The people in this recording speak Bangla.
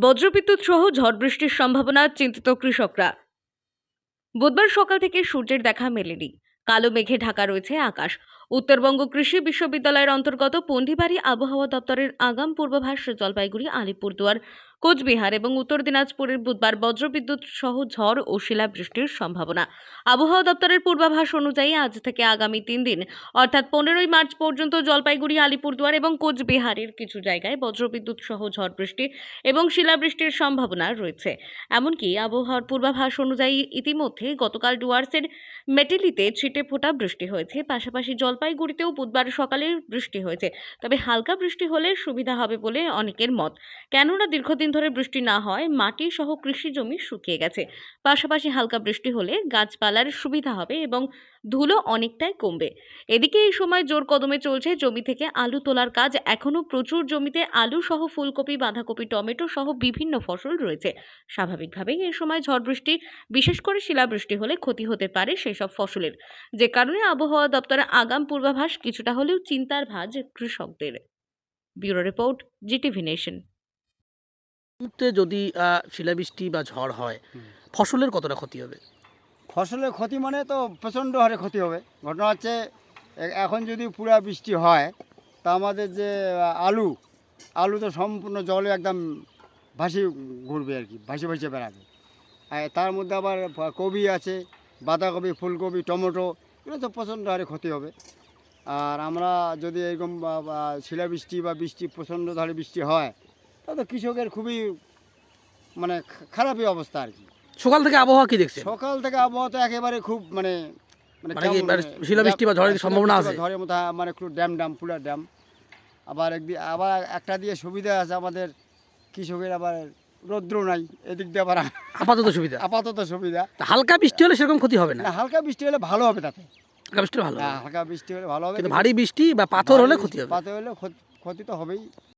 বজ্রবিদ্যুৎ সহ ঝড় বৃষ্টির সম্ভাবনা চিন্তিত কৃষকরা। বুধবার সকাল থেকে সূর্যের দেখা মেলেনি। কালো মেঘে ঢাকা রয়েছে আকাশ। উত্তরবঙ্গ কৃষি বিশ্ববিদ্যালয়ের অন্তর্গত পন্ডিবাড়ি আবহাওয়া দপ্তরের আগাম পূর্বাভাস জলপাইগুড়ি, আলিপুরদুয়ার, কোচবিহার এবং উত্তর দিনাজপুরের বুধবার বজ্রবিদ্যুৎ সহ ঝড় ও শিলাবৃষ্টির সম্ভাবনা। আবহাওয়া দপ্তরের পূর্বাভাস অনুযায়ী আজ থেকে আগামী তিন দিন, অর্থাৎ পনেরোই মার্চ পর্যন্ত জলপাইগুড়ি, আলিপুরদুয়ার এবং কোচবিহারের কিছু জায়গায় বজ্রবিদ্যুৎ সহ ঝড় বৃষ্টি এবং শিলাবৃষ্টির সম্ভাবনা রয়েছে। এমনকি আবহাওয়ার পূর্বাভাস অনুযায়ী ইতিমধ্যে গতকাল ডুয়ার্সের মেটেলিতে ছিটে ফোটা বৃষ্টি হয়েছে। পাশাপাশি জলপাইগুড়িতেও বুধবার সকালে বৃষ্টি হয়েছে। তবে হালকা বৃষ্টি হলে সুবিধা হবে বলে অনেকের মত। কেননা দীর্ঘদিন ধরে বৃষ্টি না হয় মাটি সহ কৃষি জমি শুকিয়ে গেছে। পাশাপাশি হালকা বৃষ্টি হলে গাছপালার সুবিধা হবে এবং ধুলো অনেকটাই কমবে। এদিকে এই সময় জোর কদমে চলছে জমি থেকে আলু তোলার কাজ। এখনও প্রচুর জমিতে আলু সহ ফুলকপি বাঁধাকপি টমেটো সহ বিভিন্ন ফসল রয়েছে। স্বাভাবিকভাবেই এই সময় ঝড় বৃষ্টি বিশেষ করে শিলাবৃষ্টি হলে ক্ষতি হতে পারে সেসব ফসলের। যে কারণে আবহাওয়া দপ্তরের আগাম পূর্বাভাস কিছুটা হলেও চিন্তার ভাঁজ কৃষকদের। Bureau report GTV nation. মুহূর্তে যদি শিলাবৃষ্টি বা ঝড় হয় ফসলের কতটা ক্ষতি হবে? ফসলের ক্ষতি মানে তো প্রচণ্ড হারে ক্ষতি হবে। ঘটনা হচ্ছে এখন যদি পুরা বৃষ্টি হয়, তা আমাদের যে আলু আলু তো সম্পূর্ণ জলে একদম ভাসি ঘুরবে আর কি, ভাসি ভাসি বেড়াবে। আর তার মধ্যে আবার কবি আছে, বাঁধাকপি, ফুলকপি, টমেটো, এগুলো তো প্রচণ্ড হারে ক্ষতি হবে। আর আমরা যদি এরকম শিলাবৃষ্টি বা বৃষ্টি, প্রচণ্ড ধারে বৃষ্টি হয়, তাহলে কৃষকের খুবই মানে খারাপই অবস্থা আর কি। সকাল থেকে আবহাওয়া কি দেখছেন? সকাল থেকে আবহাওয়া তো একেবারে খুব মানে মানে কি, মানে শিলাবৃষ্টি বা ঝড়ের সম্ভাবনা আছে? ঝড়ের মতো হ্যাঁ, মানে একটু ড্যাম ড্যাম পুরা ড্যাম। আবার একদিন আবার একটা দিয়ে সুবিধা আছে আমাদের কৃষকের আবার রৌদ্র নাই এদিক দিয়ে আবার আপাতত সুবিধা? আপাতত সুবিধা। হালকা বৃষ্টি হলে সেরকম ক্ষতি হবে না? হালকা বৃষ্টি হলে ভালো হবে তাতে। হালকা বৃষ্টি ভালো হ্যাঁ, হালকা বৃষ্টি হলে ভালো হবে। কিন্তু ভারী বৃষ্টি বা পাথর হলে ক্ষতি হবে। পাথর হলে ক্ষতি- ক্ষতি তো হবেই।